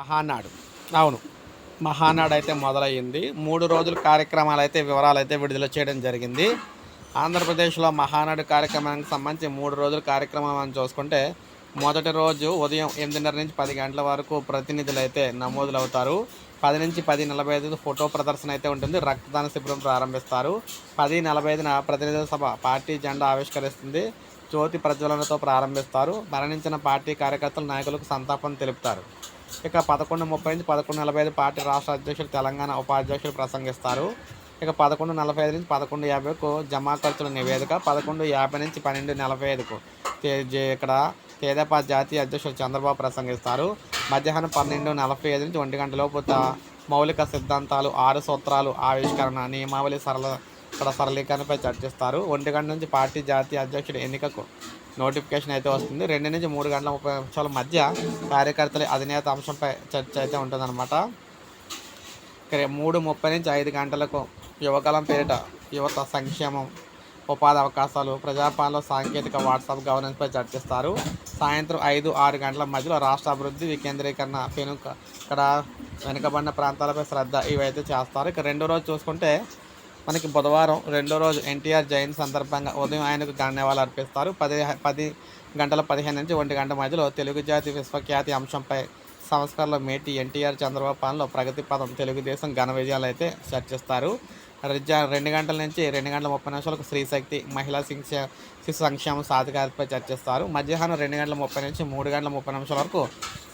మహానాడు. అవును. మహానాడు అయితే మొదలయ్యింది. మూడు రోజుల కార్యక్రమాలు అయితే వివరాలు అయితే విడుదల చేయడం జరిగింది. ఆంధ్రప్రదేశ్లో మహానాడు కార్యక్రమానికి సంబంధించి మూడు రోజుల కార్యక్రమం అని చూసుకుంటే మొదటి రోజు ఉదయం ఎనిమిదిన్నర నుంచి పది గంటల వరకు ప్రతినిధులు అయితే నమోదులు అవుతారు పది నుంచి పది నలభై ఐదు ఫోటో ప్రదర్శన అయితే ఉంటుంది. రక్తదాన శిబిరం ప్రారంభిస్తారు. పది నలభై ఐదున ప్రతినిధుల సభ పార్టీ జెండా ఆవిష్కరిస్తుంది. జ్యోతి ప్రజ్వలనతో ప్రారంభిస్తారు. మరణించిన పార్టీ కార్యకర్తలు నాయకులకు సంతాపం తెలుపుతారు. ఇక పదకొండు ముప్పై నుంచి పదకొండు నలభై ఐదు పార్టీ రాష్ట్ర అధ్యక్షులు తెలంగాణ ఉపాధ్యక్షులు ప్రసంగిస్తారు. ఇక పదకొండు నలభై ఐదు నుంచి పదకొండు యాభైకు జమా ఖర్చుల నివేదిక పదకొండు యాభై నుంచి పన్నెండు నలభై ఐదుకు ఇక్కడ తేదపా జాతీయ అధ్యక్షులు చంద్రబాబు ప్రసంగిస్తారు. మధ్యాహ్నం పన్నెండు నలభై ఐదు నుంచి ఒంటి గంటలోపు మౌలిక సిద్ధాంతాలు ఆరు సూత్రాలు ఆవిష్కరణ నియమావళి సరళ ఇక్కడ సరళీకరణపై చర్చిస్తారు? ఒంటి గంట నుంచి పార్టీ జాతీయ అధ్యక్షుడు ఎన్నికకు నోటిఫికేషన్ అయితే వస్తుంది. రెండు నుంచి మూడు గంటల ముప్పై నిమిషాల మధ్య కార్యకర్తల అధినేత అంశంపై చర్చ అయితే ఉంటుందన్నమాట. ఇక్కడ మూడు ముప్పై నుంచి ఐదు గంటలకు యువకాలం పేరిట యువత సంక్షేమం ఉపాధి అవకాశాలు ప్రజాపాలన సాంకేతిక వాట్సాప్ గవర్నెన్స్పై చర్చిస్తారు. సాయంత్రం ఐదు ఆరు గంటల మధ్యలో రాష్ట్ర అభివృద్ధి వికేంద్రీకరణ పెనుక ఇక్కడ వెనుకబడిన ప్రాంతాలపై శ్రద్ధ ఇవైతే చేస్తారు. ఇక రెండో రోజు చూసుకుంటే మనకి బుధవారం రెండో రోజు ఎన్టీఆర్ జయంతి సందర్భంగా ఉదయం ఆయనకు ధన్యవాదాలు అర్పిస్తారు. పది పది గంటల పదిహేను నుంచి ఒంటి గంట మధ్యలో తెలుగు జాతి విశ్వఖ్యాతి అంశంపై సంస్కరణలో మేటి ఎన్టీఆర్ చంద్రబాబు పాలనలో ప్రగతి పదం తెలుగుదేశం ఘన విజయాలు అయితే చర్చిస్తారు. రెండు గంటల నుంచి రెండు గంటల ముప్పై నిమిషాలకు స్త్రీశక్తి మహిళా శిక్ష శిశు సంక్షేమ సాధికారతపై చర్చిస్తారు. మధ్యాహ్నం రెండు గంటల ముప్పై నుంచి మూడు గంటల ముప్పై నిమిషాల వరకు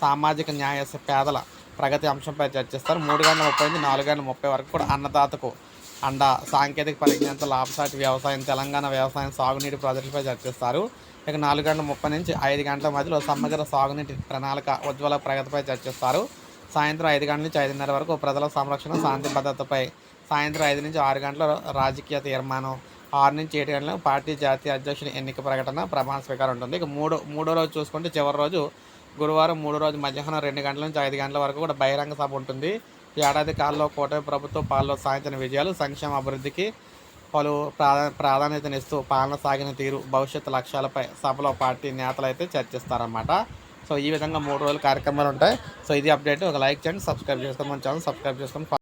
సామాజిక న్యాయ పేదల ప్రగతి అంశంపై చర్చిస్తారు. మూడు గంటల ముప్పై నుంచి నాలుగు గంటల ముప్పై వరకు కూడా అన్నదాతకు అండ సాంకేతిక పరిజ్ఞానంతో లాభసాటి వ్యవసాయం తెలంగాణ వ్యవసాయం సాగునీటి ప్రాజెక్టులపై చర్చిస్తారు. ఇక నాలుగు గంటల ముప్పై నుంచి ఐదు గంటల మధ్యలో సమగ్ర సాగునీటి ప్రణాళిక ఉజ్వల ప్రగతిపై చర్చిస్తారు. సాయంత్రం ఐదు గంటల నుంచి ఐదున్నర వరకు ప్రజల సంరక్షణ శాంతి భద్రతపై సాయంత్రం ఐదు నుంచి ఆరు గంటల రాజకీయ తీర్మానం ఆరు నుంచి ఏడు గంటల పార్టీ జాతీయ అధ్యక్షుని ఎన్నిక ప్రకటన ప్రమాణ స్వీకారం ఉంటుంది. ఇక మూడో మూడో రోజు చూసుకుంటే చివరి రోజు గురువారం మూడో రోజు మధ్యాహ్నం రెండు గంటల నుంచి ఐదు గంటల వరకు కూడా బహిరంగ సభ ఉంటుంది. ఈ ఏడాది కాలంలో కూటమి ప్రభుత్వం పాలలో సాధించిన విజయాలు సంక్షేమ అభివృద్ధికి పలు ప్రాధా ప్రాధాన్యతనిస్తూ పాలన సాగిన తీరు భవిష్యత్తు లక్ష్యాలపై సభలో పార్టీ నేతలు అయితే చర్చిస్తారన్నమాట. సో ఈ విధంగా మూడు రోజులు కార్యక్రమాలు ఉంటాయి. సో ఇది అప్డేట్. ఒక లైక్ చేయండి సబ్స్క్రైబ్ చేసుకోండి. మన ఛానల్ సబ్స్క్రైబ్ చేసుకోండి.